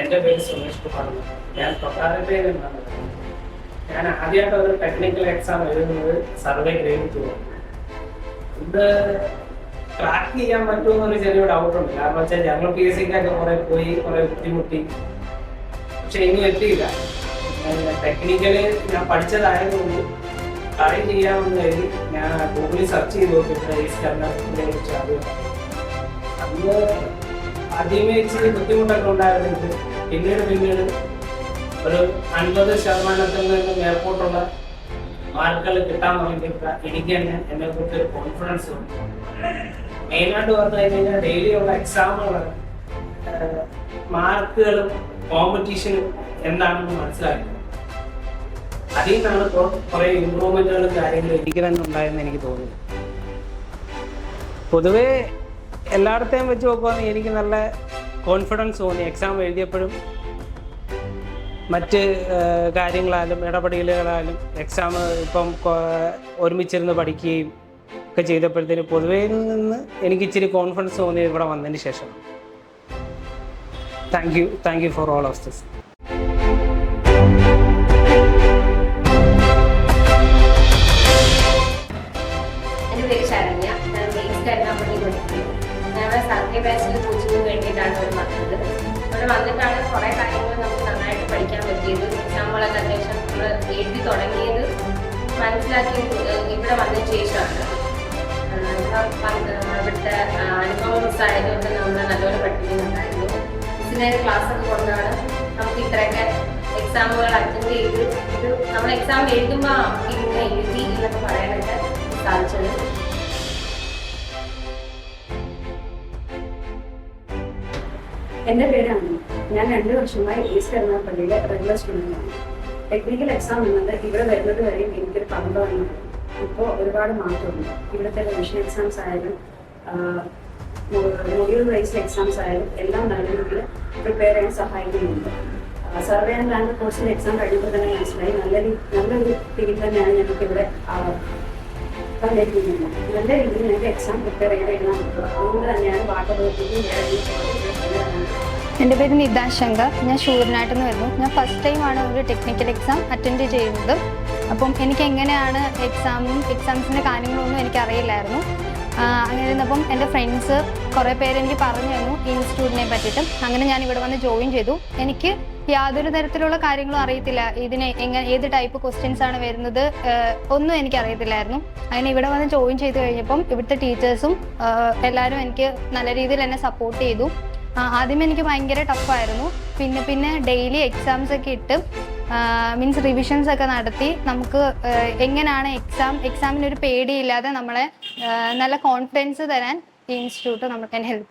എന്റെ പേര് സുമേഷ് കുമാർ. ഞാൻ കൊട്ടാരക്കരയിൽ നിന്നാണ്. ഞാൻ ആദ്യമായിട്ട് ഒരു ടെക്നിക്കൽ എക്സാം എഴുതുന്നത് സർവേ ഗ്രേഡ് ഇത് ട്രാക്ക് ചെയ്യാൻ പറ്റുമോ എന്നൊരു ചെറിയ ഡൗട്ട് ഉണ്ട്. കാരണം വെച്ചാൽ ഞങ്ങൾ പി എസ് സിക്കൊക്കെ കുറെ പോയി കുറെ ബുദ്ധിമുട്ടി. പക്ഷെ ഇനി എത്തിയില്ല. ടെക്നിക്കൽ ഞാൻ പഠിച്ചതായതുകൊണ്ട് ട്രൈ ചെയ്യാമെന്ന് കരുതി ഞാൻ ഗൂഗിളിൽ സെർച്ച് ചെയ്ത് നോക്കിയിട്ട് ഈ സ്റ്റാൻഡേർഡിനെ കുറിച്ച് അറിയാം. അന്ന് ഇച്ചിരി ബുദ്ധിമുട്ടൊക്കെ ഉണ്ടായിരുന്നെങ്കിൽ പിന്നീട് പിന്നീട് ഒരു അൻപത് ശതമാനത്തിൽ നിന്ന് മേൽപോട്ടുള്ള മാർക്കുകൾ കിട്ടാൻ തുടങ്ങിയപ്പോൾ എനിക്ക് തന്നെ എന്നെ കുറിച്ച് ഒരു കോൺഫിഡൻസ് വന്നു മെയിനായിട്ട് പറഞ്ഞു കഴിഞ്ഞാൽ ഡെയിലിയുള്ള എക്സാമുകൾ മാർക്കുകളും കോമ്പറ്റീഷനും എന്താണെന്ന് മനസ്സിലാക്കി അതിൽ നിന്നാണ് ഇപ്പോൾ കുറേ ഇമ്പ്രൂവ്മെന്റുകളും കാര്യങ്ങളും എനിക്ക് തന്നെ ഉണ്ടായെന്ന് എനിക്ക് തോന്നുന്നു. പൊതുവേ എല്ലായിടത്തെയും വെച്ച് നോക്കുവാണെങ്കിൽ എനിക്ക് നല്ല കോൺഫിഡൻസ് തോന്നി. എക്സാം എഴുതിയപ്പോഴും മറ്റ് കാര്യങ്ങളാലും ഇടപെടലുകളാലും എക്സാം ഇപ്പം ഒരുമിച്ചിരുന്ന് പഠിക്കുകയും ഒക്കെ ചെയ്തപ്പോഴത്തേന് പൊതുവേ നിന്ന് എനിക്ക് ഇച്ചിരി കോൺഫിഡൻസ് തോന്നി ഇവിടെ വന്നതിന് ശേഷം thank you thank you for all of this എന്റെ പേര് ശരണ്യ ഞാൻ വേസ്റ്റ് കരുനാപ്പള്ളി ഞങ്ങളുടെ സർവേ ബാച്ചിൽ കോച്ചിങ്ങിന് വേണ്ടിയിട്ടാണ് ഇവിടെ വന്നത്. ഇവിടെ വന്നിട്ടാണ് കുറേ കാര്യങ്ങൾ നമുക്ക് നന്നായിട്ട് പഠിക്കാൻ പറ്റിയത്. എക്സാമുകളൊക്കെ അത്യാവശ്യം നമ്മൾ എഴുതി തുടങ്ങിയത് മനസ്സിലാക്കി ഇവിടെ വന്നതിന് ശേഷമാണ്. അവിടുത്തെ അനുഭവ മിസ് ആയതുകൊണ്ട് നമ്മൾ നല്ലപോലെ പഠിപ്പിക്കുന്നുണ്ടായിരുന്നു. മിസ്സിനെ ക്ലാസ് ഒക്കെ കൊണ്ടാണ് നമുക്ക് ഇത്രയൊക്കെ എക്സാമുകൾ അറ്റൻഡ് ചെയ്ത് ഇത് നമ്മൾ എക്സാം എഴുതുമ്പോൾ ഇങ്ങനെ എഴുതി എന്നൊക്കെ പറയാനൊക്കെ സാധിച്ചത്. എന്റെ പേരാണ്. ഞാൻ രണ്ട് വർഷമായി ഈസ്റ്റ് എറണാകുളത്തിലെ റെഗുലർ സ്റ്റുഡന്റാണ് ടെക്നിക്കൽ എക്സാം എന്നത് ഇവിടെ വരുന്നത് വരെയും എനിക്കൊരു പങ്കാണ് ഇപ്പോൾ ഒരുപാട് മാറ്റമുണ്ട്. ഇവിടുത്തെ റിവിഷൻ എക്സാംസ് ആയാലും മൊഡ്യൂൾ വൈസ് എക്സാംസ് ആയാലും എല്ലാം നല്ല രീതിയിൽ പ്രിപ്പയർ ചെയ്യാൻ സഹായിക്കുന്നുണ്ട്. സർവേ ആൻഡ് ലാൻഡ് കോഴ്സിന് എക്സാം കഴിഞ്ഞപ്പോൾ തന്നെ മനസ്സിലായി. നല്ല നല്ലൊരു രീതിയിൽ തന്നെയാണ് ഞങ്ങൾക്ക് ഇവിടെ കണ്ടിരിക്കുന്നത് നല്ല രീതിയിൽ ഞങ്ങൾക്ക് എക്സാം പ്രിപ്പയർ ചെയ്ത് എഴുതാൻ പറ്റും അതുകൊണ്ട് തന്നെയാണ് വാട്ടർ എന്റെ പേര് നിതാ ശങ്കർ. ഞാൻ ഷൂറിനാട്ടിൽ നിന്ന് വരുന്നു. ഞാൻ ഫസ്റ്റ് ടൈമാണ് ഒരു ടെക്നിക്കൽ എക്സാം അറ്റൻഡ് ചെയ്യുന്നത്. അപ്പം എനിക്ക് എങ്ങനെയാണ് എക്സാമും എക്സാംസിന്റെ കാര്യങ്ങളൊന്നും എനിക്കറിയില്ലായിരുന്നു അങ്ങനെ ഇരുന്നപ്പം എന്റെ ഫ്രണ്ട്സ് കുറേ പേര് എനിക്ക് പറഞ്ഞു തന്നു ഈ ഇൻസ്റ്റിറ്റ്യൂട്ടിനെ പറ്റിയിട്ട്. അങ്ങനെ ഞാൻ ഇവിടെ വന്ന് ജോയിൻ ചെയ്തു. എനിക്ക് യാതൊരു തരത്തിലുള്ള കാര്യങ്ങളും അറിയത്തില്ല. ഇതിനെ എങ്ങനെ ഏത് ടൈപ്പ് ക്വസ്റ്റ്യൻസ് ആണ് വരുന്നത് ഒന്നും എനിക്ക് അറിയത്തില്ലായിരുന്നു. അങ്ങനെ ഇവിടെ വന്ന് ജോയിൻ ചെയ്ത് കഴിഞ്ഞപ്പം ഇവിടുത്തെ ടീച്ചേഴ്സും എല്ലാവരും എനിക്ക് നല്ല രീതിയിൽ എന്നെ സപ്പോർട്ട് ചെയ്തു. ആദ്യം എനിക്ക് ഭയങ്കര ടഫായിരുന്നു പിന്നെ പിന്നെ ഡെയിലി എക്സാംസ് ഒക്കെ ഇട്ട് മീൻസ് റിവിഷൻസ് ഒക്കെ നടത്തി നമുക്ക് എങ്ങനെയാണ് എക്സാം എക്സാമിന് ഒരു പേടിയില്ലാതെ നമ്മളെ നല്ല കോൺഫിഡൻസ് തരാൻ ഈ ഇൻസ്റ്റിറ്റ്യൂട്ട് നമുക്ക് ഹെൽപ്പ് ചെയ്യും